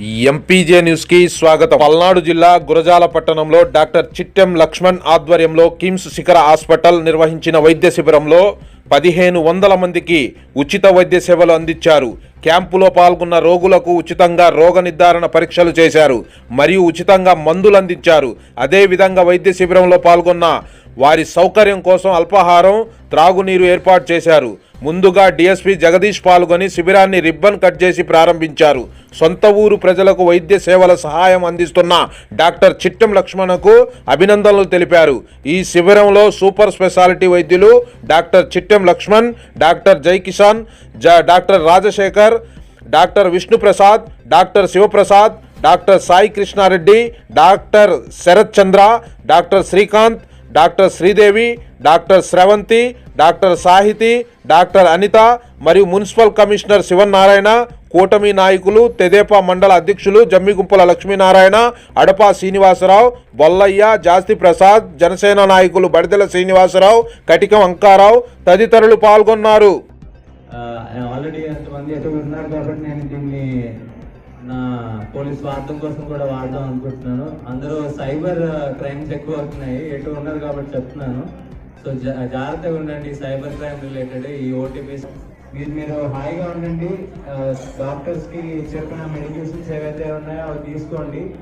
MPJ న్యూస్కి స్వాగతం. పల్నాడు జిల్లా గురజాల పట్టణంలో డాక్టర్ చిట్టెం లక్ష్మణ్ ఆధ్వర్యంలో కిమ్స్ శిఖర హాస్పిటల్ నిర్వహించిన వైద్య శిబిరంలో పదిహేను వందల మందికి ఉచిత వైద్య సేవలు అందించారు. క్యాంపులో పాల్గొన్న రోగులకు ఉచితంగా రోగ నిర్ధారణ పరీక్షలు చేశారు. మరియు ఉచితంగా మందులు అందించారు. అదేవిధంగా వైద్య శిబిరంలో పాల్గొన్న వారి సౌకర్యం కోసం అల్పాహారం త్రాగునీరు ఏర్పాటు చేశారు. ముందుగా డిఎస్పి జగదీష్ పాల్గొని శిబిరాన్ని రిబ్బన్ కట్ చేసి ప్రారంభించారు. సొంత ఊరు ప్రజలకు వైద్య సేవల సహాయం అందిస్తున్న డాక్టర్ చిట్టం లక్ష్మణకు అభినందనలు తెలిపారు. ఈ శిబిరంలో సూపర్ స్పెషాలిటీ వైద్యులు డాక్టర్ చిట్టం లక్ష్మణ్ డాక్టర్ జై కిషాన్ జ doctor Rajasekhar doctor Vishnuprasad doctor Sivaprasad doctor Sai Krishnareddy doctor Sarath Chandra doctor Srikanth doctor Sridevi doctor Sravanthi doctor Sahithi doctor Anitha మరియు మున్సిపల్ కమిషనర్ శివనారాయణ కూటమి నాయకులు తెదేపా మండల అధ్యక్షులు జమ్మిగుంపుల లక్ష్మీనారాయణ అడపా శ్రీనివాసరావు బొల్లయ్య జాస్తి ప్రసాద్ జనసేన నాయకులు బడిదెల శ్రీనివాసరావు కటికం అంకారావు తదితరులు పాల్గొన్నారు. ఆల్రెడీ ఎంతమంది ఉన్నారు కాబట్టి నేను దీన్ని నా పోలీస్ స్వార్థం కోసం కూడా వాడదాం అనుకుంటున్నాను. అందరూ సైబర్ క్రైమ్స్ ఎక్కువ అవుతున్నాయి. ఎటు ఉన్నారు కాబట్టి చెప్తున్నాను. సో జా- జాగ్రత్తగా ఉండండి. సైబర్ క్రైమ్ రిలేటెడ్ ఈ ఓటీపీస్ మీరు మీరు హాయిగా ఉండండి. డాక్టర్స్కి చెప్పిన మెడికేషన్స్ ఏవైతే ఉన్నాయో అవి తీసుకోండి.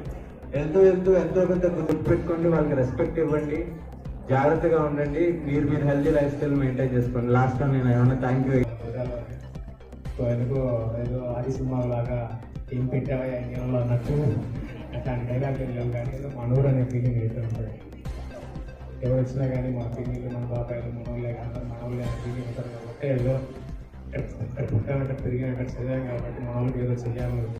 వెళ్తూ వెళ్తూ ఎంతో కొంత గుర్తు పెట్టుకోండి వాళ్ళకి రెస్పెక్ట్ ఇవ్వండి. జాగ్రత్తగా ఉండండి. మీరు మీరు హెల్తీ లైఫ్ స్టైల్ మెయింటైన్ చేసుకోండి. లాస్ట్ టైం నేను ఏమన్నా థ్యాంక్ యూ సో ఎందుకో ఏదో ఆది సినిమా లాగా ఏం పెట్టావా ఏమో అన్నట్టు అట్లాంటి డైలాగ్ వెళ్ళాం. కానీ ఏదో మనూరు అనే ఫీలింగ్ అయితే ఉంటుంది. ఎవరు వచ్చినా కానీ పిల్లలు మన బాబాయిలు మనోళ్ళే కానీ మనోళ్ళే అనే ఫీలింగ్ కాబట్టి ఏదో ఇక్కడ ఇక్కడ పుట్టామంటే పెరిగాం ఇక్కడ చదివాం కాబట్టి మనోళ్ళకి ఏదో చేయాలి